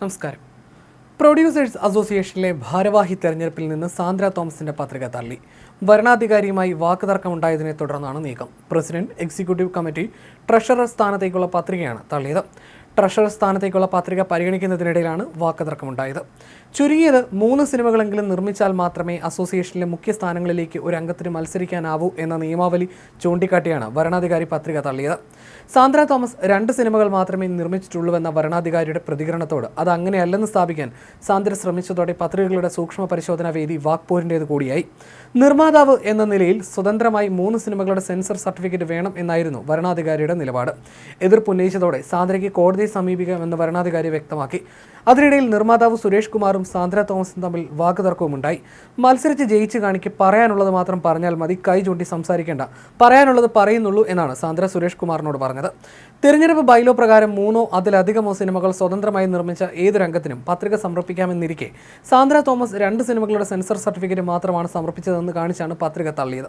നമസ്കാരം. പ്രൊഡ്യൂസേഴ്സ് അസോസിയേഷനിലെ ഭാരവാഹി തെരഞ്ഞെടുപ്പിൽ നിന്ന് സാന്ദ്ര തോമസിന്റെ പത്രിക തള്ളി. വരണാധികാരിയുമായി വാക്കുതർക്കമുണ്ടായതിനെ തുടർന്നാണ് നീക്കം. പ്രസിഡന്റ് എക്സിക്യൂട്ടീവ് കമ്മിറ്റി ട്രഷറർ സ്ഥാനത്തേക്കുള്ള പത്രികയാണ് തള്ളിയത്. ട്രഷറർ സ്ഥാനത്തേക്കുള്ള പത്രിക പരിഗണിക്കുന്നതിനിടയിലാണ് വാക്കുതർക്കമുണ്ടായത്. ചുരുങ്ങിയത് മൂന്ന് സിനിമകളെങ്കിലും നിർമ്മിച്ചാൽ മാത്രമേ അസോസിയേഷനിലെ മുഖ്യ സ്ഥാനങ്ങളിലേക്ക് ഒരു അംഗത്തിന് മത്സരിക്കാനാവൂ എന്ന നിയമാവലി ചൂണ്ടിക്കാട്ടിയാണ് വരണാധികാരി പത്രിക തള്ളിയത്. സാന്ദ്ര തോമസ് രണ്ട് സിനിമകൾ മാത്രമേ നിർമ്മിച്ചിട്ടുള്ളൂവെന്ന വരണാധികാരിയുടെ പ്രതികരണത്തോട് അത് അങ്ങനെയല്ലെന്ന് സ്ഥാപിക്കാൻ സാന്ദ്ര ശ്രമിച്ചതോടെ പത്രികകളുടെ സൂക്ഷ്മ പരിശോധനാ വേദി വാക്പോരിന്റേത് കൂടിയായി. നിർമ്മാതാവ് എന്ന നിലയിൽ സ്വതന്ത്രമായി മൂന്ന് സിനിമകളുടെ സെൻസർ സർട്ടിഫിക്കറ്റ് വേണം എന്നായിരുന്നു വരണാധികാരിയുടെ നിലപാട്. എതിർപ്പുന്നയിച്ചതോടെ സാന്ദ്രയ്ക്ക് കോടതിയെ സമീപിക്കാമെന്ന് വരണാധികാരി വ്യക്തമാക്കി. അതിനിടയിൽ നിർമ്മാതാവ് സുരേഷ് കുമാറും സാന്ദ്ര തോമസും തമ്മിൽ വാക്കുതർക്കവുമുണ്ടായി. മത്സരിച്ച് ജയിച്ച് കാണിക്ക് പറയാനുള്ളത് മാത്രം പറഞ്ഞാൽ മതി കൈ ചൂണ്ടി സംസാരിക്കേണ്ട. പറയാനുള്ളത് പറയുന്നുള്ളൂ എന്നാണ് സാന്ദ്ര സുരേഷ് കുമാറിനോട് പറഞ്ഞത്. തിരഞ്ഞെടുപ്പ് ബൈലോ പ്രകാരം മൂന്നോ അതിലധികമോ സിനിമകൾ സ്വതന്ത്രമായി നിർമ്മിച്ച ഏത് രംഗത്തിനും പത്രിക സമർപ്പിക്കാമെന്നിരിക്കെ സാന്ദ്ര തോമസ് രണ്ട് സിനിമകളുടെ സെൻസർ സർട്ടിഫിക്കറ്റ് മാത്രമാണ് സമർപ്പിച്ചതെന്ന് കാണിച്ചാണ് പത്രിക തള്ളിയത്.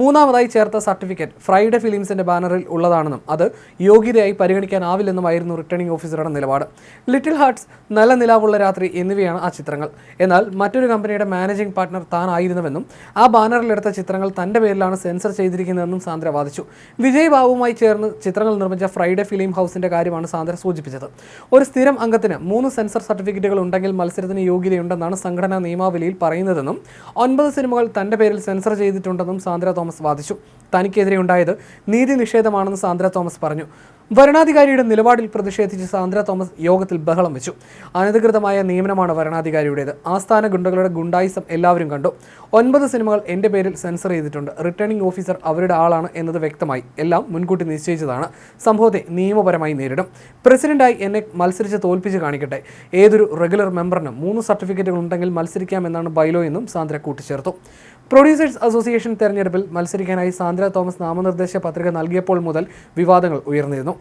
മൂന്നാമതായി ചേർത്ത സർട്ടിഫിക്കറ്റ് ഫ്രൈഡേ ഫിലിംസിന്റെ ബാനറിൽ ഉള്ളതാണെന്നും അത് യോഗ്യതയായി പരിഗണിക്കാനാവില്ലെന്നുമായിരുന്നു റിട്ടേണിംഗ് ഓഫീസറുടെ നിലപാട്. ലിറ്റിൽ ഹാർട്സ് നല്ല നിലാവുള്ള രാത്രി എന്നിവയാണ് ആ ചിത്രങ്ങൾ. എന്നാൽ മറ്റൊരു കമ്പനിയുടെ മാനേജിംഗ് പാർട്ട്ണർ താനായിരുന്നുവെന്നും ആ ബാനറിലെടുത്ത ചിത്രങ്ങൾ തന്റെ പേരിലാണ് സെൻസർ ചെയ്തിരിക്കുന്നതെന്നും സാന്ദ്ര വാദിച്ചു. വിജയ് ബാബുവുമായി ചേർന്ന് ചിത്രങ്ങൾ നിർമ്മിച്ച ഫ്രൈഡേ ഫിലിം ഹൗസിന്റെ കാര്യമാണ് സാന്ദ്ര സൂചിപ്പിച്ചത്. ഒരു സ്ഥിരം അംഗത്തിന് മൂന്ന് സെൻസർ സർട്ടിഫിക്കറ്റുകൾ ഉണ്ടെങ്കിൽ മത്സരത്തിന് യോഗ്യതയുണ്ടെന്നാണ് സംഘടനാ നിയമാവലിയിൽ പറയുന്നതെന്നും ഒൻപത് സിനിമകൾ തന്റെ പേരിൽ സെൻസർ ചെയ്തിട്ടുണ്ടെന്നും സാന്ദ്ര തോമസ് വാദിച്ചു. തനിക്കെതിരെ ഉണ്ടായത് നീതി നിഷേധമാണെന്ന് സാന്ദ്ര തോമസ് പറഞ്ഞു. വരണാധികാരിയുടെ നിലപാടിൽ പ്രതിഷേധിച്ച് സാന്ദ്ര തോമസ് യോഗത്തിൽ ബഹളം വെച്ചു. അനധികൃതമായ നിയമനമാണ് വരണാധികാരിയുടേത്. ആസ്ഥാന ഗുണ്ടകളുടെ ഗുണ്ടായിസം എല്ലാവരും കണ്ടു. ഒൻപത് സിനിമകൾ എന്റെ പേരിൽ സെൻസർ ചെയ്തിട്ടുണ്ട്. റിട്ടേണിംഗ് ഓഫീസർ അവരുടെ ആളാണ് എന്നത് വ്യക്തമായി. എല്ലാം മുൻകൂട്ടി നിശ്ചയിച്ചതാണ്. സംഭവത്തെ നിയമപരമായി നേരിടും. പ്രസിഡന്റായി എന്നെ മത്സരിച്ച് തോൽപ്പിച്ച് കാണിക്കട്ടെ. ഏതൊരു റെഗുലർ മെമ്പറിനും മൂന്ന് സർട്ടിഫിക്കറ്റുകൾ ഉണ്ടെങ്കിൽ മത്സരിക്കാമെന്നാണ് ബൈലോ എന്നും സാന്ദ്ര കൂട്ടിച്ചേർത്തു. പ്രൊഡ്യൂസേഴ്സ് അസോസിയേഷൻ തെരഞ്ഞെടുപ്പിൽ മത്സരിക്കാനായി സാന്ദ്ര തോമസ് നാമനിർദ്ദേശ പത്രിക നൽകിയപ്പോൾ മുതൽ വിവാദങ്ങൾ ഉയർന്നിരുന്നു.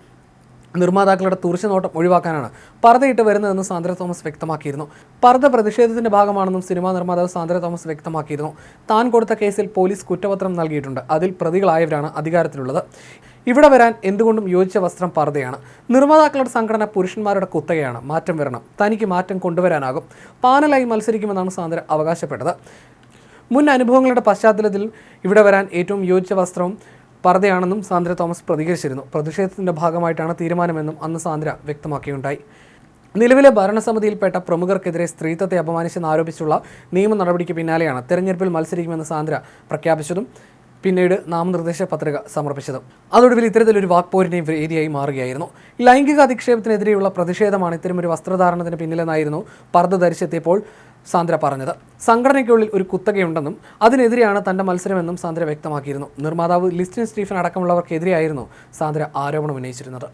നിർമ്മാതാക്കളുടെ തുറിച്ചുനോട്ടം ഒഴിവാക്കാനാണ് പർദ്ദയിട്ട് വരുന്നതെന്ന് സാന്ദ്ര തോമസ് വ്യക്തമാക്കിയിരുന്നു. പർദ്ദ പ്രതിഷേധത്തിന്റെ ഭാഗമാണെന്നും സിനിമാ നിർമ്മാതാവ് സാന്ദ്ര തോമസ് വ്യക്തമാക്കിയിരുന്നു. താൻ കൊടുത്ത കേസിൽ പോലീസ് കുറ്റപത്രം നൽകിയിട്ടുണ്ട്. അതിൽ പ്രതികളായവരാണ് അധികാരത്തിലുള്ളത്. ഇവിടെ വരാൻ എന്തുകൊണ്ടും യോജിച്ച വസ്ത്രം പർദ്ദയാണ്. നിർമ്മാതാക്കളുടെ സംഘടന പുരുഷന്മാരുടെ കുത്തകയാണ്. മാറ്റം വരണം. തനിക്ക് മാറ്റം കൊണ്ടുവരാനാകും. പാനലായി മത്സരിക്കുമെന്നാണ് സാന്ദ്ര അവകാശപ്പെട്ടത്. മുൻ അനുഭവങ്ങളുടെ പശ്ചാത്തലത്തിൽ ഇവിടെ വരാൻ ഏറ്റവും യോജിച്ച വസ്ത്രവും പർദ്ദയാണെന്നും സാന്ദ്ര തോമസ് പ്രതികരിച്ചിരുന്നു. പ്രതിഷേധത്തിന്റെ ഭാഗമായിട്ടാണ് തീരുമാനമെന്നും അന്ന് സാന്ദ്ര വ്യക്തമാക്കിയുണ്ടായി നിലവിലെ ഭരണസമിതിയിൽപ്പെട്ട പ്രമുഖർക്കെതിരെ സ്ത്രീത്വത്തെ അപമാനിച്ചെന്ന് ആരോപിച്ചുള്ള നിയമ നടപടിക്ക് പിന്നാലെയാണ് തെരഞ്ഞെടുപ്പിൽ മത്സരിക്കുമെന്ന് സാന്ദ്ര പ്രഖ്യാപിച്ചതും പിന്നീട് നാമനിർദ്ദേശ പത്രിക സമർപ്പിച്ചതും. അതൊടുവിൽ ഇത്തരത്തിലൊരു വാക്പോരിന്റെയും വേദിയായി മാറുകയായിരുന്നു. ലൈംഗിക അധിക്ഷേപത്തിനെതിരെയുള്ള പ്രതിഷേധമാണ് ഇത്തരമൊരു വസ്ത്രധാരണത്തിന് പിന്നിലെന്നായിരുന്നു പർദ്ദ ധരിച്ചെത്തിയപ്പോൾ സാന്ദ്ര പറഞ്ഞത്. സംഘടനയ്ക്കുള്ളിൽ ഒരു കുത്തകയുണ്ടെന്നും അതിനെതിരെയാണ് തന്റെ മത്സരമെന്നും സാന്ദ്ര വ്യക്തമാക്കിയിരുന്നു. നിർമ്മാതാവ് ലിസ്റ്റിൻ സ്റ്റീഫൻ അടക്കമുള്ളവർക്കെതിരെയായിരുന്നു സാന്ദ്ര ആരോപണം ഉന്നയിച്ചിരുന്നത്.